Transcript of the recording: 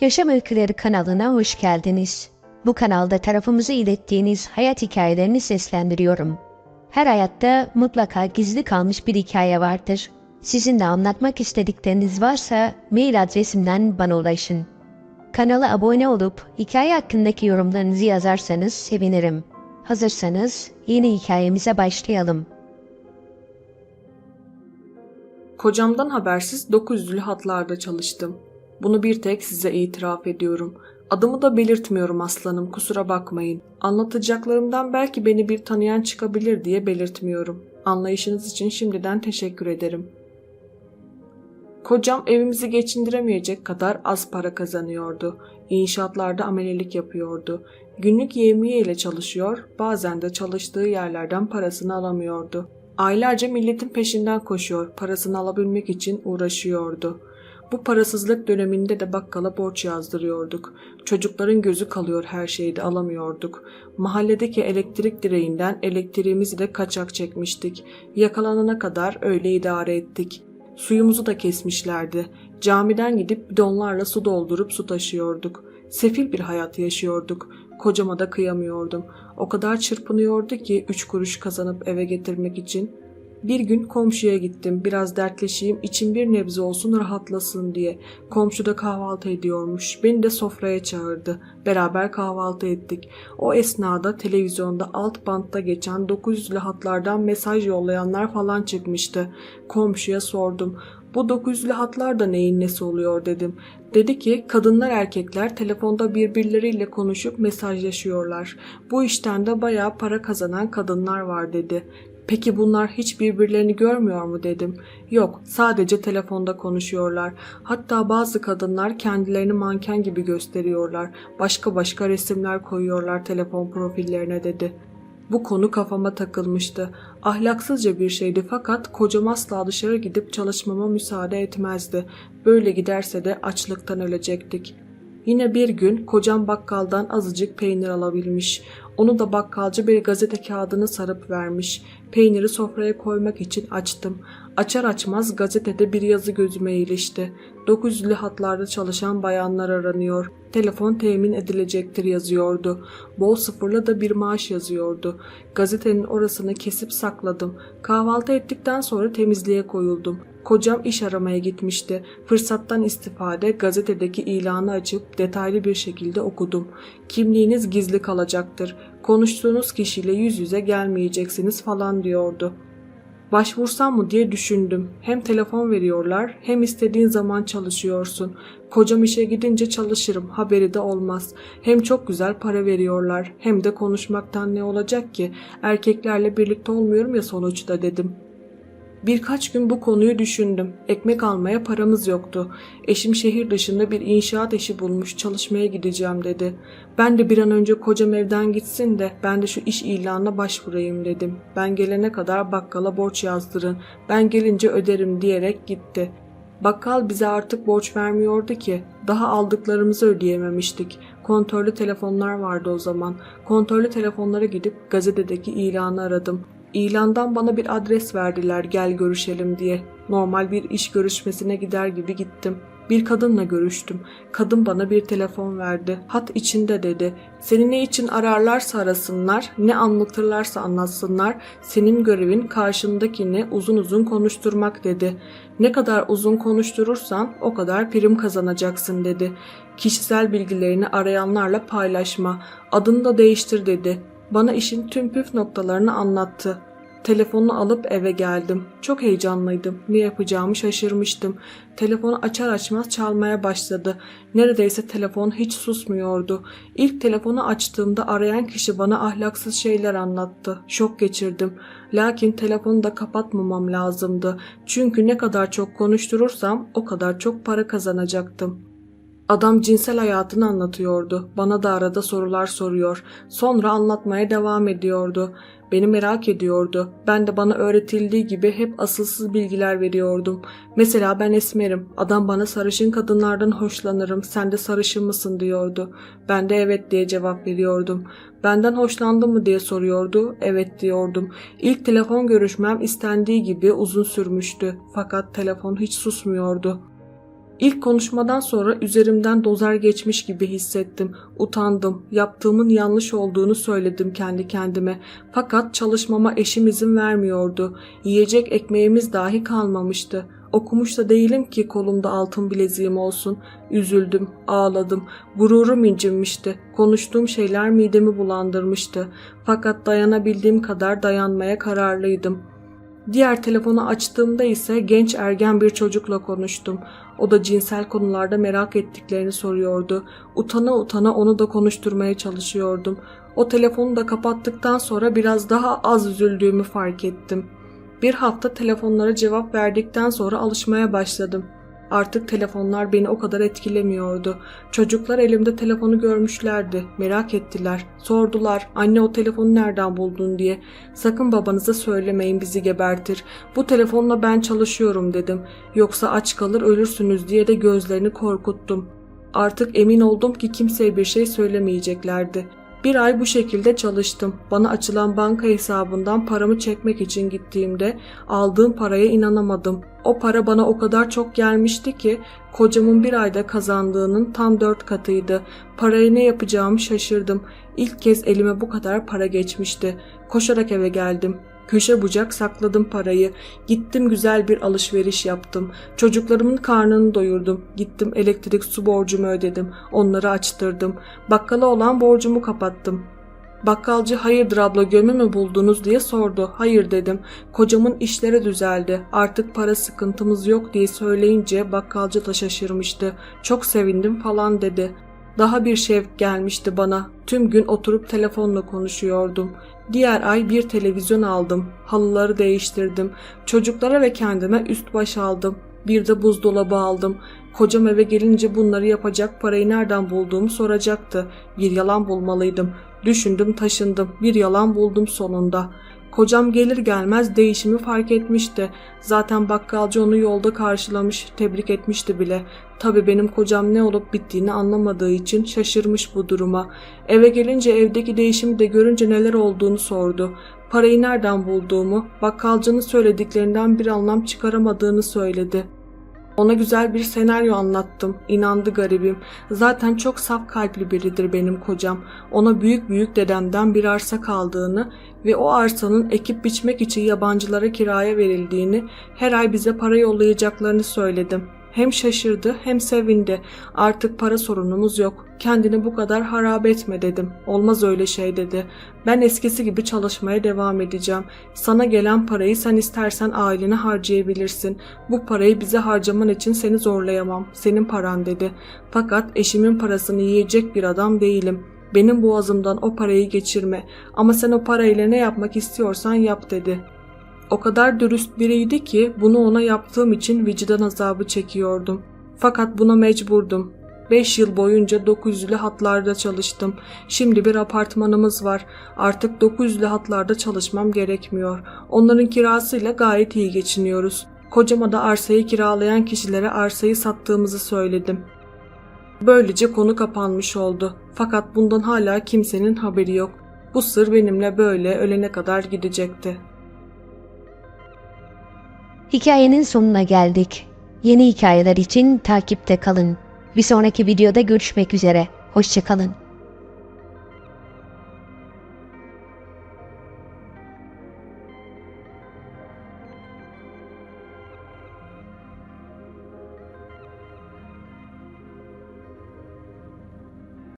Yaşam Öyküleri kanalına hoş geldiniz. Bu kanalda tarafımıza ilettiğiniz hayat hikayelerini seslendiriyorum. Her hayatta mutlaka gizli kalmış bir hikaye vardır. Sizin de anlatmak istedikleriniz varsa mail adresimden bana ulaşın. Kanala abone olup hikaye hakkındaki yorumlarınızı yazarsanız sevinirim. Hazırsanız yeni hikayemize başlayalım. Kocamdan habersiz 900'lü hatlarda çalıştım. Bunu bir tek size itiraf ediyorum. Adımı da belirtmiyorum aslanım kusura bakmayın. Anlatacaklarımdan belki beni bir tanıyan çıkabilir diye belirtmiyorum. Anlayışınız için şimdiden teşekkür ederim. Kocam evimizi geçindiremeyecek kadar az para kazanıyordu. İnşaatlarda amelelik yapıyordu. Günlük yevmiye ile çalışıyor, bazen de çalıştığı yerlerden parasını alamıyordu. Aylarca milletin peşinden koşuyor, parasını alabilmek için uğraşıyordu. Bu parasızlık döneminde de bakkala borç yazdırıyorduk. Çocukların gözü kalıyor her şeyi de alamıyorduk. Mahalledeki elektrik direğinden elektriğimizi de kaçak çekmiştik. Yakalanana kadar öyle idare ettik. Suyumuzu da kesmişlerdi. Camiden gidip bidonlarla su doldurup su taşıyorduk. Sefil bir hayat yaşıyorduk. Kocama da kıyamıyordum. O kadar çırpınıyordu ki üç kuruş kazanıp eve getirmek için. Bir gün komşuya gittim. Biraz dertleşeyim, içim bir nebze olsun rahatlasın diye. Komşu da kahvaltı ediyormuş. Beni de sofraya çağırdı. Beraber kahvaltı ettik. O esnada televizyonda alt bantta geçen 900'lü hatlardan mesaj yollayanlar falan çıkmıştı. Komşuya sordum. Bu 900'lü hatlar da neyin nesi oluyor dedim. Dedi ki kadınlar erkekler telefonda birbirleriyle konuşup mesajlaşıyorlar. Bu işten de bayağı para kazanan kadınlar var dedi. Peki bunlar hiç birbirlerini görmüyor mu dedim. Yok, sadece telefonda konuşuyorlar. Hatta bazı kadınlar kendilerini manken gibi gösteriyorlar. Başka başka resimler koyuyorlar telefon profillerine dedi. Bu konu kafama takılmıştı. Ahlaksızca bir şeydi fakat kocam asla dışarı gidip çalışmama müsaade etmezdi. Böyle giderse de açlıktan ölecektik. Yine bir gün kocam bakkaldan azıcık peynir alabilmiş. Onu da bakkalcı bir gazete kağıdını sarıp vermiş. Peyniri sofraya koymak için açtım. Açar açmaz gazetede bir yazı gözüme ilişti. 900'lü hatlarda çalışan bayanlar aranıyor. Telefon temin edilecektir yazıyordu. Bol sıfırla da bir maaş yazıyordu. Gazetenin orasını kesip sakladım. Kahvaltı ettikten sonra temizliğe koyuldum. Kocam iş aramaya gitmişti. Fırsattan istifade gazetedeki ilanı açıp detaylı bir şekilde okudum. Kimliğiniz gizli kalacaktır. Konuştuğunuz kişiyle yüz yüze gelmeyeceksiniz falan diyordu. Başvursam mı diye düşündüm. Hem telefon veriyorlar hem istediğin zaman çalışıyorsun. Kocam işe gidince çalışırım haberi de olmaz. Hem çok güzel para veriyorlar hem de konuşmaktan ne olacak ki? Erkeklerle birlikte olmuyorum ya sonuçta dedim. Birkaç gün bu konuyu düşündüm. Ekmek almaya paramız yoktu. Eşim şehir dışında bir inşaat işi bulmuş çalışmaya gideceğim dedi. Ben de bir an önce kocam evden gitsin de ben de şu iş ilanına başvurayım dedim. Ben gelene kadar bakkala borç yazdırın. Ben gelince öderim diyerek gitti. Bakkal bize artık borç vermiyordu ki. Daha aldıklarımızı ödeyememiştik. Kontörlü telefonlar vardı o zaman. Kontörlü telefonlara gidip gazetedeki ilanı aradım. İlandan bana bir adres verdiler gel görüşelim diye. Normal bir iş görüşmesine gider gibi gittim. Bir kadınla görüştüm. Kadın bana bir telefon verdi. Hat içinde dedi. Seni ne için ararlarsa arasınlar, ne anlatırlarsa anlatsınlar. Senin görevin karşındakini uzun uzun konuşturmak dedi. Ne kadar uzun konuşturursan o kadar prim kazanacaksın dedi. Kişisel bilgilerini arayanlarla paylaşma. Adını da değiştir dedi. Bana işin tüm püf noktalarını anlattı. Telefonu alıp eve geldim. Çok heyecanlıydım. Ne yapacağımı şaşırmıştım. Telefonu açar açmaz çalmaya başladı. Neredeyse telefon hiç susmuyordu. İlk telefonu açtığımda arayan kişi bana ahlaksız şeyler anlattı. Şok geçirdim. Lakin telefonu da kapatmamam lazımdı. Çünkü ne kadar çok konuşturursam o kadar çok para kazanacaktım. Adam cinsel hayatını anlatıyordu. Bana da arada sorular soruyor. Sonra anlatmaya devam ediyordu. Beni merak ediyordu. Ben de bana öğretildiği gibi hep asılsız bilgiler veriyordum. Mesela ben esmerim. Adam bana sarışın kadınlardan hoşlanırım. Sen de sarışın mısın diyordu. Ben de evet diye cevap veriyordum. Benden hoşlandın mı diye soruyordu. Evet diyordum. İlk telefon görüşmem istendiği gibi uzun sürmüştü. Fakat telefon hiç susmuyordu. İlk konuşmadan sonra üzerimden dozer geçmiş gibi hissettim. Utandım. Yaptığımın yanlış olduğunu söyledim kendi kendime. Fakat çalışmama eşim izin vermiyordu. Yiyecek ekmeğimiz dahi kalmamıştı. Okumuş da değilim ki kolumda altın bileziğim olsun. Üzüldüm, ağladım. Gururum incinmişti. Konuştuğum şeyler midemi bulandırmıştı. Fakat dayanabildiğim kadar dayanmaya kararlıydım. Diğer telefonu açtığımda ise genç ergen bir çocukla konuştum. O da cinsel konularda merak ettiklerini soruyordu. Utana utana onu da konuşturmaya çalışıyordum. O telefonu da kapattıktan sonra biraz daha az üzüldüğümü fark ettim. Bir hafta telefonlara cevap verdikten sonra alışmaya başladım. Artık telefonlar beni o kadar etkilemiyordu. Çocuklar elimde telefonu görmüşlerdi. Merak ettiler. Sordular anne o telefonu nereden buldun diye. Sakın babanıza söylemeyin bizi gebertir. Bu telefonla ben çalışıyorum dedim. Yoksa aç kalır ölürsünüz diye de gözlerini korkuttum. Artık emin oldum ki kimseye bir şey söylemeyeceklerdi. Bir ay bu şekilde çalıştım. Bana açılan banka hesabından paramı çekmek için gittiğimde aldığım paraya inanamadım. O para bana o kadar çok gelmişti ki kocamın bir ayda kazandığının tam dört katıydı. Parayı ne yapacağımı şaşırdım. İlk kez elime bu kadar para geçmişti. Koşarak eve geldim. Köşe bucak sakladım parayı. Gittim güzel bir alışveriş yaptım. Çocuklarımın karnını doyurdum. Gittim elektrik su borcumu ödedim. Onları açtırdım. Bakkala olan borcumu kapattım. Bakkalcı hayırdır abla gömü mü buldunuz diye sordu. Hayır dedim. Kocamın işleri düzeldi. Artık para sıkıntımız yok diye söyleyince bakkalcı da şaşırmıştı. Çok sevindim falan dedi. Daha bir şevk gelmişti bana. Tüm gün oturup telefonla konuşuyordum. Diğer ay bir televizyon aldım. Halıları değiştirdim. Çocuklara ve kendime üst baş aldım. Bir de buzdolabı aldım. Kocam eve gelince bunları yapacak parayı nereden bulduğumu soracaktı. Bir yalan bulmalıydım. Düşündüm taşındım. Bir yalan buldum sonunda. Kocam gelir gelmez değişimi fark etmişti. Zaten bakkalcı onu yolda karşılamış, tebrik etmişti bile. Tabii benim kocam ne olup bittiğini anlamadığı için şaşırmış bu duruma. Eve gelince evdeki değişimi de görünce neler olduğunu sordu. Parayı nereden bulduğumu, bakkalcının söylediklerinden bir anlam çıkaramadığını söyledi. Ona güzel bir senaryo anlattım. İnandı garibim. Zaten çok saf kalpli biridir benim kocam. Ona büyük büyük dedemden bir arsa kaldığını ve o arsanın ekip biçmek için yabancılara kiraya verildiğini, her ay bize para yollayacaklarını söyledim. Hem şaşırdı hem sevindi. Artık para sorunumuz yok. Kendini bu kadar harap etme dedim. Olmaz öyle şey dedi. Ben eskisi gibi çalışmaya devam edeceğim. Sana gelen parayı sen istersen ailene harcayabilirsin. Bu parayı bize harcaman için seni zorlayamam. Senin paran dedi. Fakat eşimin parasını yiyecek bir adam değilim. Benim boğazımdan o parayı geçirme. Ama sen o parayla ne yapmak istiyorsan yap dedi. O kadar dürüst biriydi ki bunu ona yaptığım için vicdan azabı çekiyordum. Fakat buna mecburdum. 5 yıl boyunca 900'lü hatlarda çalıştım. Şimdi bir apartmanımız var. Artık 900'lü hatlarda çalışmam gerekmiyor. Onların kirasıyla gayet iyi geçiniyoruz. Kocama da arsayı kiralayan kişilere arsayı sattığımızı söyledim. Böylece konu kapanmış oldu. Fakat bundan hala kimsenin haberi yok. Bu sır benimle böyle ölene kadar gidecekti. Hikayenin sonuna geldik. Yeni hikayeler için takipte kalın. Bir sonraki videoda görüşmek üzere. Hoşçakalın.